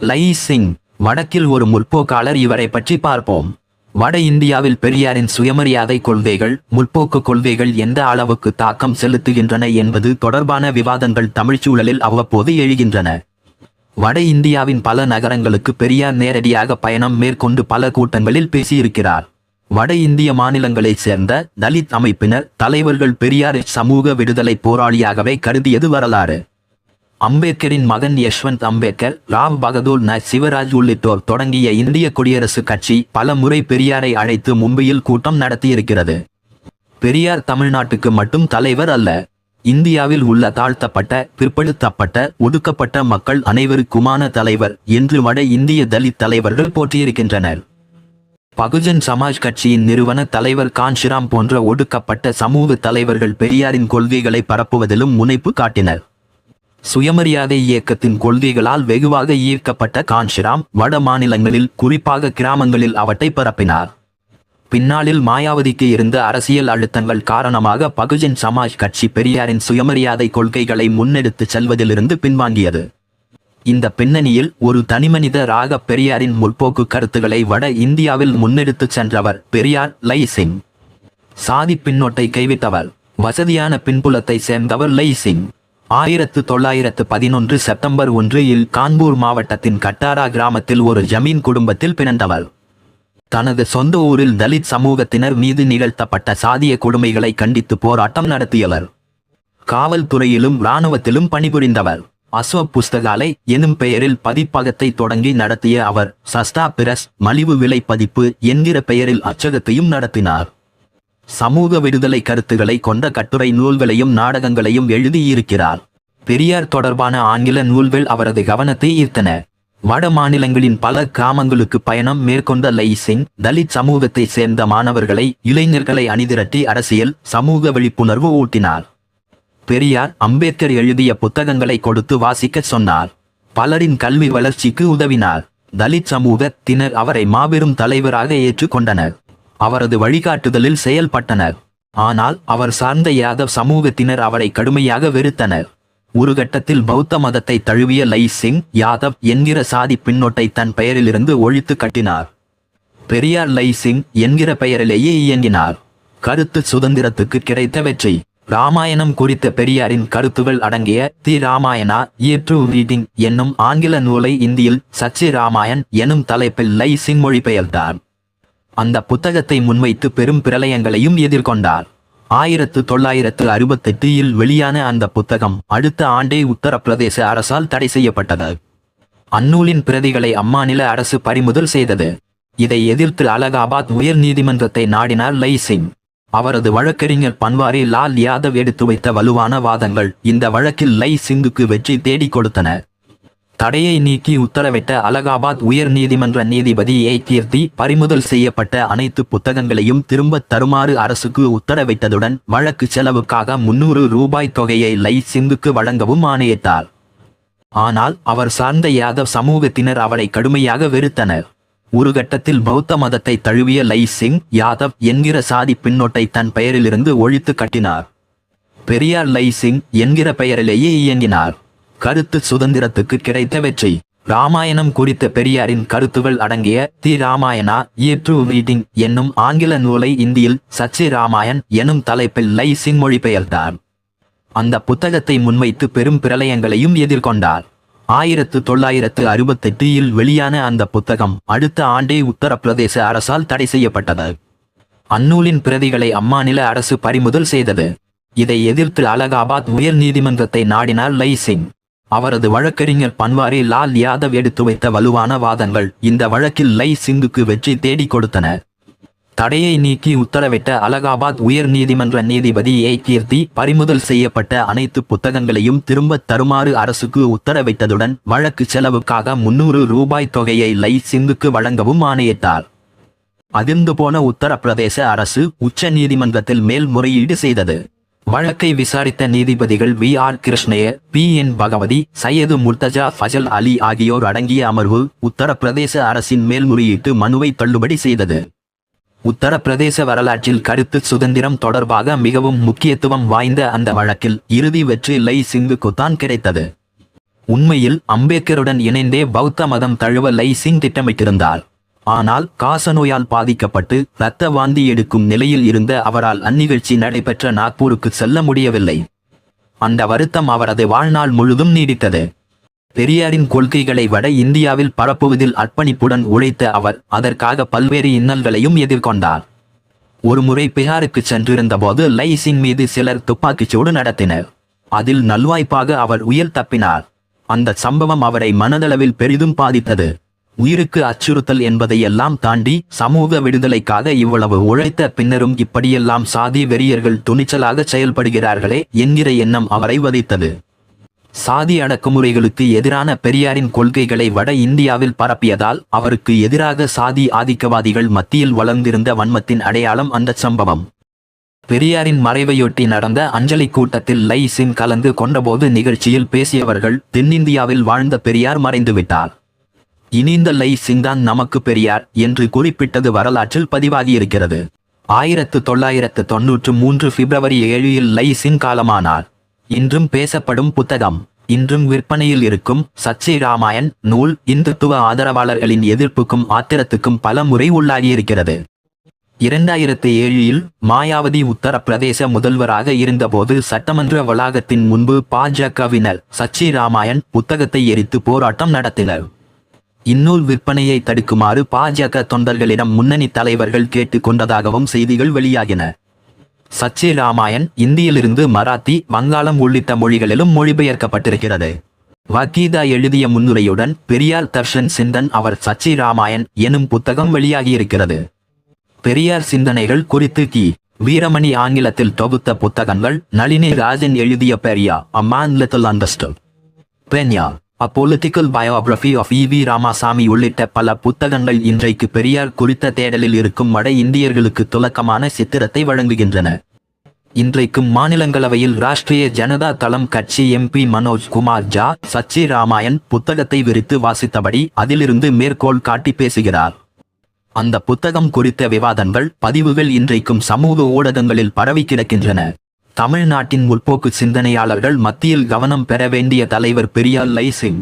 லை சிங் வடக்கில் ஒரு முற்போக்காளர் இவரை பற்றி பார்ப்போம். வட இந்தியாவில் பெரியாரின் சுயமரியாதை கொள்கைகள் முற்போக்கு கொள்கைகள் எந்த அளவுக்கு தாக்கம் செலுத்துகின்றன என்பது தொடர்பான விவாதங்கள் தமிழ்ச்சூழலில் அவ்வப்போது எழுகின்றன. வட இந்தியாவின் பல நகரங்களுக்கு பெரியார் நேரடியாக பயணம் மேற்கொண்டு பல கூட்டங்களில் பேசியிருக்கிறார். வட இந்திய மாநிலங்களைச் சேர்ந்த தலித் அமைப்பினர் தலைவர்கள் பெரியாரை சமூக விடுதலை போராளியாகவே கருதியது வரலாறு. அம்பேத்கரின் மகன் யஷ்வந்த் அம்பேத்கர் ராம் பகதூர் ந சிவராஜ் உள்ளிட்டோர் தொடங்கிய இந்திய குடியரசுக் கட்சி பல முறை பெரியாரை அழைத்து மும்பையில் கூட்டம் நடத்தியிருக்கிறது. பெரியார் தமிழ்நாட்டுக்கு மட்டும் தலைவர் அல்ல இந்தியாவில் உள்ள தாழ்த்தப்பட்ட பிற்படுத்தப்பட்ட ஒடுக்கப்பட்ட மக்கள் அனைவருக்குமான தலைவர் என்று வட இந்திய தலித் தலைவர்கள் போற்றியிருக்கின்றனர். பகுஜன் சமாஜ் கட்சியின் நிறுவன தலைவர் கான்ஷிராம் போன்ற ஒடுக்கப்பட்ட சமூக தலைவர்கள் பெரியாரின் கொள்கைகளை பரப்புவதிலும் முனைப்பு காட்டினர். சுயமரியாதை இயக்கத்தின் கொள்கைகளால் வெகுவாக ஈர்க்கப்பட்ட கான்ஷிராம் வட மாநிலங்களில் குறிப்பாக கிராமங்களில் அவற்றை பரப்பினார். பின்னாளில் மாயாவதிக்கு இருந்த அரசியல் அழுத்தங்கள் காரணமாக பகுஜன் சமாஜ் கட்சி பெரியாரின் சுயமரியாதை கொள்கைகளை முன்னெடுத்துச் செல்வதிலிருந்து பின்வாங்கியது. இந்த பின்னணியில் ஒரு தனிமனித ராக பெரியாரின் முற்போக்கு கருத்துக்களை வட இந்தியாவில் முன்னெடுத்துச் சென்றவர் பெரியார் லை சிங். சாதி பின்னோட்டை கைவிட்டவர் வசதியான பின்புலத்தை சேர்ந்தவர் லை சிங். ஆயிரத்து தொள்ளாயிரத்து பதினொன்று செப்டம்பர் ஒன்று இல் கான்பூர் மாவட்டத்தின் கட்டாரா கிராமத்தில் ஒரு ஜமீன் குடும்பத்தில் பிறந்தவர் தனது சொந்த ஊரில் தலித் சமூகத்தினர் மீது நிகழ்த்தப்பட்ட சாதிய கொடுமைகளை கண்டித்து போராட்டம் நடத்தியவர். காவல்துறையிலும் இராணுவத்திலும் பணிபுரிந்தவர். அஸ்வ புஸ்தகாலை எனும் பெயரில் பதிப்பகத்தை தொடங்கி நடத்திய அவர் சஸ்தா பிரஸ் மலிவு விலை பதிப்பு என்கிற பெயரில் அச்சகத்தையும் நடத்தினார். சமூக விடுதலை கருத்துக்களை கொண்ட கட்டுரை நூல்களையும் நாடகங்களையும் எழுதியிருக்கிறார். பெரியார் தொடர்பான ஆங்கில நூல்கள் அவரது கவனத்தை ஈர்த்தன. வட மாநிலங்களின் பல கிராமங்களுக்கு பயணம் மேற்கொண்ட லைசிங் தலித் சமூகத்தை சேர்ந்த மாணவர்களை இளைஞர்களை அணிதிரட்டி அரசியல் சமூக விழிப்புணர்வு ஊட்டினார். பெரியார் அம்பேத்கர் எழுதிய புத்தகங்களை கொடுத்து வாசிக்கச் சொன்னார். பலரின் கல்வி வளர்ச்சிக்கு உதவினார். தலித் சமூகத்தினர் அவரை மாபெரும் தலைவராக ஏற்றுக்கொண்டனர். அவரது வழிகாட்டுதலில் செயல்பட்டனர். ஆனால் அவர் சார்ந்த யாதவ் சமூகத்தினர் அவரை கடுமையாக வெறுத்தனர். ஒரு கட்டத்தில் பௌத்த மதத்தை தழுவிய லை சிங் யாதவ் என்கிற சாதி பின்னோட்டை தன் பெயரிலிருந்து ஒழித்து கட்டினார். பெரியார் லை சிங் என்கிற பெயரிலேயே இயங்கினார். கருத்து சுதந்திரத்துக்கு கிடைத்த வெற்றி. ராமாயணம் குறித்த பெரியாரின் கருத்துகள் அடங்கிய தி ராமாயணா இயற்று ரீடிங் என்னும் ஆங்கில நூலை இந்தியில் சச்சி ராமாயண் எனும் தலைப்பில் லை சிங் மொழிபெயர்த்தார். அந்த புத்தகத்தை முன்வைத்து பெரும் பிரளயங்களையும் எதிர்கொண்டார். ஆயிரத்து தொள்ளாயிரத்து அறுபத்தெட்டு இல் வெளியான அந்த புத்தகம் அடுத்த ஆண்டே உத்தரப்பிரதேச அரசால் தடை செய்யப்பட்டது. அந்நூலின் பிரதிகளை அம்மாநில அரசு பறிமுதல் செய்தது. இதை எதிர்த்து அலகாபாத் உயர் நீதிமன்றத்தை நாடினார் லை சிங் அவரது வழக்கறிஞர் பன்வாரி லால் யாதவ் எடுத்து வைத்த வலுவான வாதங்கள் இந்த வழக்கில் லை சிங்குக்கு வெற்றி தேடிக் கொடுத்தன. தடையை நீக்கி உத்தரவிட்ட அலகாபாத் உயர் நீதிமன்ற நீதிபதி ஏ. கீர்த்தி பறிமுதல் செய்யப்பட்ட அனைத்து புத்தகங்களையும் திரும்ப தருமாறு அரசுக்கு உத்தரவிட்டதுடன் வழக்கு செலவுக்காக முன்னூறு ரூபாய் தொகையை லை. சிங்குக்கு வழங்கவும் ஆணையிட்டார். ஆனால் அவர் சார்ந்த யாதவ் சமூகத்தினர் அவரை கடுமையாக வெறுத்தனர். ஒரு கட்டத்தில் பௌத்த மதத்தை தழுவிய லை. சிங் யாதவ் என்கிற சாதி பின்னோட்டை தன் பெயரிலிருந்து ஒழித்து கட்டினார். பெரியார் லை. சிங் என்கிற பெயரிலேயே இயங்கினார். கருத்து சுதந்திரத்துக்கு கிடைத்த வெற்றி ராமாயணம் குறித்த பெரியாரின் கருத்துகள் அடங்கிய தி ராமாயணா இயற்று ரீடிங் என்னும் ஆங்கில நூலை இந்தியில் சச்சி ராமாயண் எனும் தலைப்பில் லை சிங் மொழிபெயர்த்தார் அந்த புத்தகத்தை முன்வைத்து பெரும் பிரளயங்களையும் எதிர்கொண்டார். ஆயிரத்து தொள்ளாயிரத்து அறுபத்தெட்டில் வெளியான அந்த புத்தகம் அடுத்த ஆண்டே உத்தரப்பிரதேச அரசால் தடை செய்யப்பட்டது. அந்நூலின் பிரதிகளை அம்மாநில அரசு பறிமுதல் செய்தது. இதை எதிர்த்து அலகாபாத் உயர் நீதிமன்றத்தை நாடினார் லை சிங் அவரது வழக்கறிஞர் பன்வாரி லால் யாதவ் எடுத்து வைத்த வலுவான வாதங்கள் இந்த வழக்கில் லை சிங்குக்கு வெற்றி தேடிக் கொடுத்தன. தடையை நீக்கி உத்தரவிட்ட அலகாபாத் உயர் நீதிமன்ற நீதிபதி ஏ கீர்த்தி பறிமுதல் செய்யப்பட்ட அனைத்து புத்தகங்களையும் திரும்ப தருமாறு அரசுக்கு உத்தரவிட்டதுடன் வழக்கு செலவுக்காக முன்னூறு ரூபாய் தொகையை லை சிங்குக்கு வழங்கவும் ஆணையிட்டார். அதிர்ந்து போன உத்தரப்பிரதேச அரசு உச்ச நீதிமன்றத்தில் மேல்முறையீடு செய்தது. வழக்கை விசாரித்த நீதிபதிகள் V R Krishna Iyer P N Bhagwati Syed முர்தஜா Fazal Ali ஆகியோர் அடங்கிய அமர்வு உத்தரப்பிரதேச அரசின் மேல்முறையீட்டு மனுவை தள்ளுபடி செய்தது. உத்தரப்பிரதேச வரலாற்றில் கருத்து சுதந்திரம் தொடர்பாக மிகவும் முக்கியத்துவம் வாய்ந்த அந்த வழக்கில் இறுதி வெற்றி லை சிங்குக்குத்தான் கிடைத்தது. உண்மையில் அம்பேத்கருடன் இணைந்தே பௌத்த மதம் தழுவ லை சிங் திட்டமிட்டிருந்தார். ஆனால் காசநோயால் பாதிக்கப்பட்டு இரத்த வாந்தி எடுக்கும் நிலையில் இருந்த அவரால் அந்நிகழ்ச்சி நடைபெற்ற நாக்பூருக்கு செல்ல முடியவில்லை. அந்த வருத்தம் அவரது வாழ்நாள் முழுதும் நீடித்தது. பெரியாரின் கொள்கைகளை வட இந்தியாவில் பரப்புவதில் அர்ப்பணிப்புடன் உழைத்த அவர் அதற்காக பல்வேறு இன்னல்களையும் எதிர்கொண்டார். ஒருமுறை பிகாருக்கு சென்றிருந்தபோது லைசின் மீது சிலர் துப்பாக்கிச்சூடு நடத்தினர். அதில் நல்வாய்ப்பாக அவர் உயிர் தப்பினார். அந்த சம்பவம் அவரை மனதளவில் பெரிதும் பாதித்தது. உயிருக்கு அச்சுறுத்தல் என்பதையெல்லாம் தாண்டி சமூக விடுதலைக்காக இவ்வளவு உழைத்த பின்னரும் இப்படியெல்லாம் சாதி வெறியர்கள் துணிச்சலாக செயல்படுகிறார்களே என்கிற எண்ணம் அவரை வதைத்தது. சாதி அடக்குமுறைகளுக்கு எதிரான பெரியாரின் கொள்கைகளை வட இந்தியாவில் பரப்பியதால் அவருக்கு எதிராக சாதி ஆதிக்கவாதிகள் மத்தியில் வளர்ந்திருந்த வன்மத்தின் அடையாளம் அந்த சம்பவம். பெரியாரின் மறைவையொட்டி நடந்த அஞ்சலி கூட்டத்தில் லை சிங் கலந்து கொண்டபோது நிகழ்ச்சியில் பேசியவர்கள் தென்னிந்தியாவில் வாழ்ந்த பெரியார் மறைந்துவிட்டார். இனிந்த லை தான் நமக்கு பெரியார் என்று குறிப்பிட்டது வரலாற்றில் பதிவாகியிருக்கிறது. ஆயிரத்து தொள்ளாயிரத்து தொன்னூற்று மூன்று பிப்ரவரி ஏழில் லை சிங் காலமானார். இன்றும் பேசப்படும் புத்தகம் இன்றும் விற்பனையில் இருக்கும் சச்சை ராமாயண் நூல் இந்துத்துவ ஆதரவாளர்களின் எதிர்ப்புக்கும் ஆத்திரத்துக்கும் பல முறை உள்ளாகியிருக்கிறது. இரண்டாயிரத்து ஏழில் மாயாவதி உத்தரப்பிரதேச முதல்வராக இருந்தபோது சட்டமன்ற வளாகத்தின் முன்பு பாஜகவினர் சச்சி ராமாயண் புத்தகத்தை எரித்து போராட்டம் நடத்தினர். இந்நூல் விற்பனையை தடுக்குமாறு பாஜக தொண்டர்களிடம் முன்னணி தலைவர்கள் கேட்டுக் கொண்டதாகவும் செய்திகள் வெளியாகின. சச்சி ராமாயண் இந்தியிலிருந்து மராத்தி வங்காளம் உள்ளிட்ட மொழிகளிலும் மொழிபெயர்க்கப்பட்டிருக்கிறது. வகீதா எழுதிய முன்னுரையுடன் பெரியார் தர்ஷன் சிந்தன் அவர் சச்சி ராமாயண் எனும் புத்தகம் வெளியாகியிருக்கிறது. பெரியார் சிந்தனைகள் குறித்து கி. வீரமணி ஆங்கிலத்தில் தொகுத்த புத்தகங்கள் நளினி ராஜன் எழுதிய Periyar a man little understood Periyar a political biography of E V Ramasamy உள்ளிட்ட பல புத்தகங்கள் இன்றைக்கு பெரியார் குறித்த தேடலில் இருக்கும் வட இந்தியர்களுக்கு துலக்கமான சித்திரத்தை வழங்குகின்றன. இன்றைக்கும் மாநிலங்களவையில் ராஷ்டிரிய ஜனதா தளம் கட்சி எம்பி மனோஜ் குமார் ஜா சச்சி ராமாயண் புத்தகத்தை விரித்து வாசித்தபடி அதிலிருந்து மேற்கோள் காட்டி பேசுகிறார். அந்த புத்தகம் குறித்த விவாதங்கள் பதிவுகள் இன்றைக்கும் சமூக ஊடகங்களில் பரவி கிடக்கின்றன. தமிழ்நாட்டின் முற்போக்கு சிந்தனையாளர்கள் மத்தியில் கவனம் பெற வேண்டிய தலைவர் பெரியார் லைசிங்